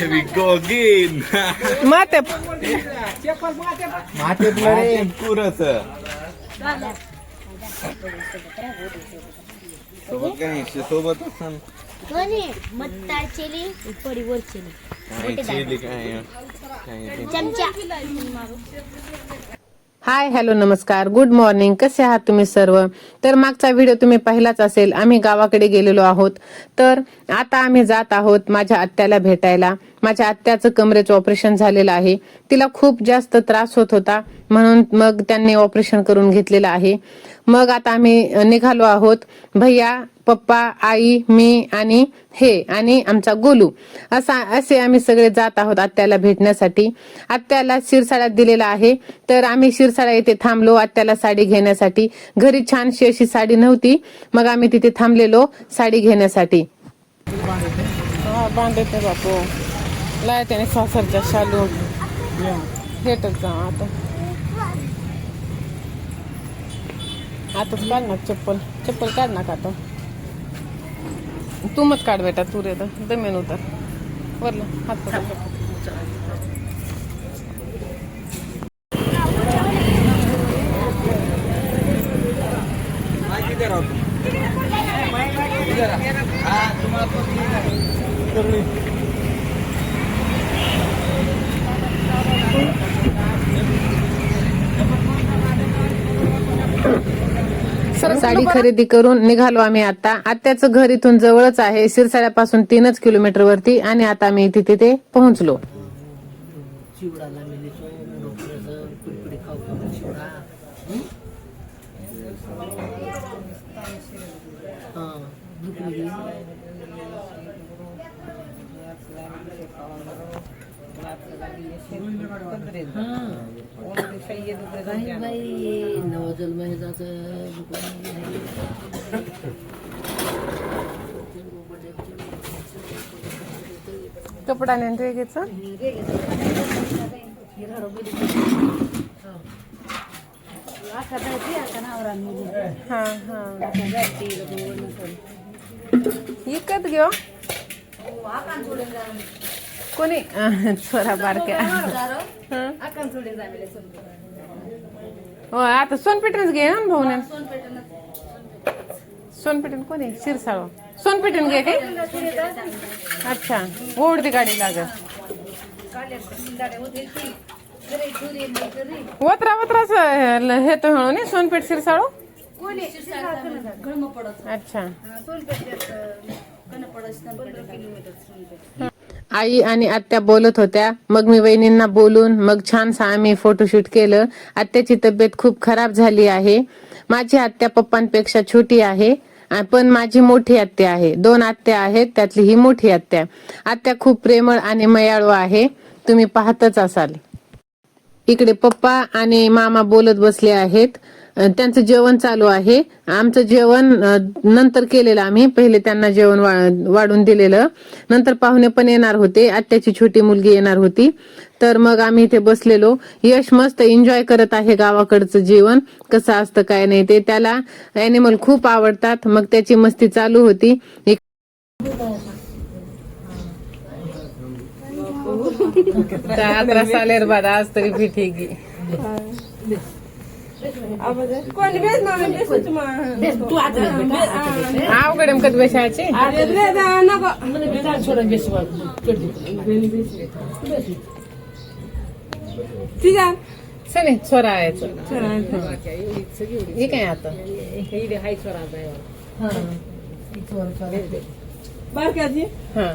Here we go again. माते पुरस सोबत काय सोबत असं कोणी मत्ता चिली पडीवर चिली काय चिली काय काय चमचा हाय हॅलो नमस्कार. गुड मॉर्निंग कसे आहात तुम्ही सर्व? तर मागचा व्हिडिओ तुम्ही पाहिलाच असेल. आम्ही गावाकडे गेलेलो आहोत. तर आता आम्ही जात आहोत माझ्या आत्याला भेटायला. माझ्या आत्याचं कमरेचं ऑपरेशन झालेलं आहे. तिला खूप जास्त त्रास होत होता. म्हणून मग त्यांनी ऑपरेशन करून घेतलेलं आहे. मग आता आम्ही निघालो आहोत. भैया पप्पा आई मी आणि हे आणि आमचा गोलू. असा असे आम्ही सगळे जात आहोत आत्याला भेटण्यासाठी. आत्याला शिरसाळ्यात दिलेला आहे. तर आम्ही शिरसाडा येथे थांबलो आत्याला साडी घेण्यासाठी. घरी छानशी अशी साडी नव्हती. मग आम्ही तिथे थांबलेलो साडी घेण्यासाठी. बांधते बापू लाय त्याने सासरच्या शालू. भेटत जा आता. आताच काढ ना चप्पल. चप्पल काढ ना का आता तू मत काढ बेटा तू रे दमेन उतर वरलं हात पकड. साडी खरेदी करून निघालो आम्ही आता. आत्याचं घर इथून जवळच आहे शिरसाड्यापासून तीनच किलोमीटर वरती आणि आता आम्ही तिथे ते पोहोचलो चिवडाला मिळतो डोक्याचं कुडकुडी खाऊ खाऊ हां कपडा रेगेच? हा हा. इकत घेऊ? कोणी? छोरा बारक्या हं? आता सोनपेठनच घे ना भाऊ सोनपेठन कोणी शिरसाळ. सोनपेठन घे काय अच्छा ओढती गाडी लागत वत्रा वत्राच हे तो म्हणून सोनपेठ शिरसाळू? अच्छा. आई आणि आत्या बोलत होत्या. मग मी वहिनींना बोलून मग छानसा आम्ही फोटोशूट केलं. आत्याची तब्येत खूप खराब झाली आहे. माझी आत्या पप्पांपेक्षा छोटी आहे पण माझी मोठी आत्या आहे. दोन आत्या आहेत त्यातली ही मोठी आत्या. आत्या खूप प्रेमळ आणि मयाळू आहे. तुम्ही पाहतच असाल. इकडे पप्पा आणि मामा बोलत बसले आहेत. त्यांचं जेवण चालू आहे. आमचं जेवण नंतर केलेलं आम्ही. पहिले त्यांना जेवण वाढून दिलेलं. नंतर पाहुणे पण येणार होते. आत्याची छोटी मुलगी येणार होती. तर मग आम्ही इथे बसलेलो. यश मस्त एन्जॉय करत आहे गावाकडचं जीवन कसं असतं काय नाही ते. त्याला अॅनिमल खूप आवडतात. मग त्याची मस्ती चालू होती. आज तरी भी ठीक अवघड कधी बसायचे बेस सनी हे काय आता? हा.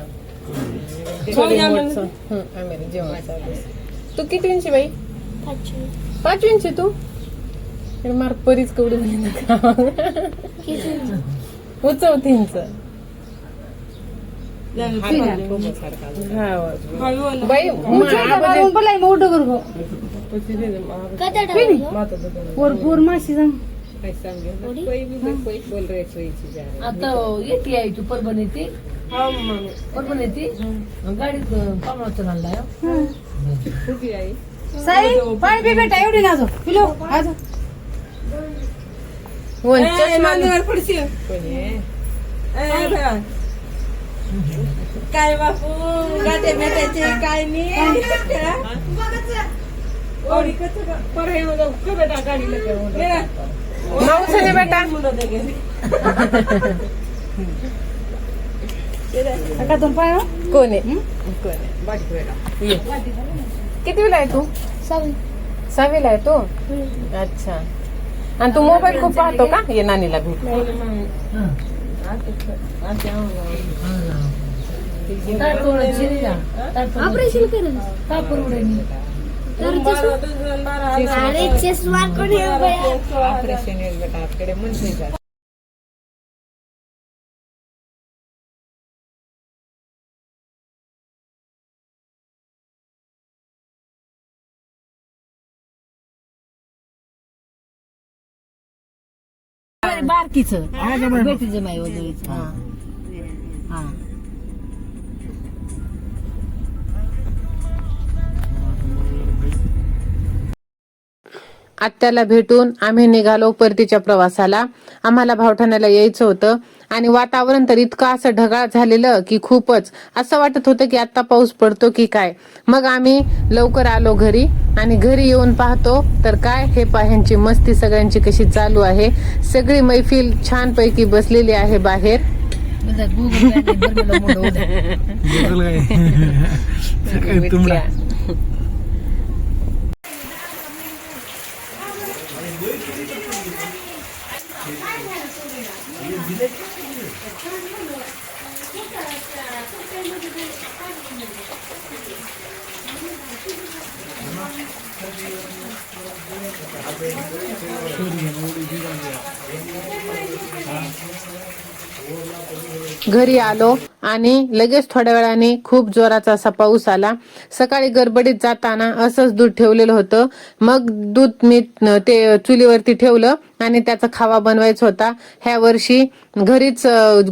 हं, आम्ही जेवण चालू आहे. तू किती इंची बाई? पाच इंची तू? मार परीच कवडी उचवती इंच बाई भरपूर माशी आता येते आहे तू परभणी येते परभणी येते गाडीत पामळा चाललाय पाणी बी बेटा एवढी नाजो पिलो आज काय बापू? गाठे भेटायचे काय नाही बेटा गाडीला नवसने बेटा. का तुम पाय कोण? आहे तू? सॉरी सहावीला आहे तू? अच्छा. आणि तू मोबाईल खूप पाहतो का? ये नानीला भेट. ऑपरेशन करेन अरे चष्मा कोणी बारकीच. बेटीचे माई वगैरे. हा. आत्याला भेटून आम्ही निघालो परतीच्या प्रवासाला. आम्हाला भावठाण्याला यायचं होतं. आणि वातावरण तर इतकं असं ढगाळ झालेलं की खूपच. असं वाटत होतं की आता पाऊस पडतो की काय. मग आम्ही लवकर आलो घरी आणि घरी येऊन पाहतो. तर काय हे पाह्यांची मस्ती सगळ्यांची कशी चालू आहे. सगळी मैफिल छानपैकी बसलेली आहे बाहेर. Bilek Suriye'nin olduğu bir şey anda घरी आलो आणि लगेच थोड्या वेळाने खूप जोराचा असा पाऊस आला. सकाळी गडबडीत जाताना असंच दूध ठेवलेलं होतं. मग दूध मी ते चुलीवरती ठेवलं आणि त्याचा खावा बनवायचा होता. ह्या वर्षी घरीच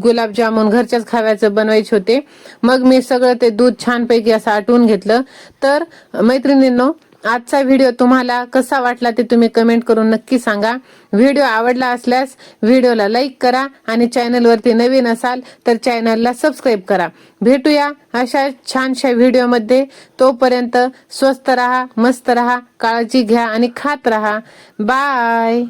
गुलाबजामुन घरच्याच खाव्याचं बनवायचे होते. मग मी सगळं ते दूध छानपैकी असं आटवून घेतलं. तर मैत्रिणींनो आजचा व्हिडिओ तुम्हाला कसा वाटला ते तुम्ही कमेंट करून नक्की सांगा. व्हिडिओ आवडला असल्यास व्हिडिओला लाईक करा आणि चॅनलवरती नवीन असाल तर चॅनलला सबस्क्राईब करा. भेटूया अशा छानशा व्हिडिओमध्ये तोपर्यंत स्वस्त रहा मस्त रहा काळजी घ्या आणि खात रहा. बाय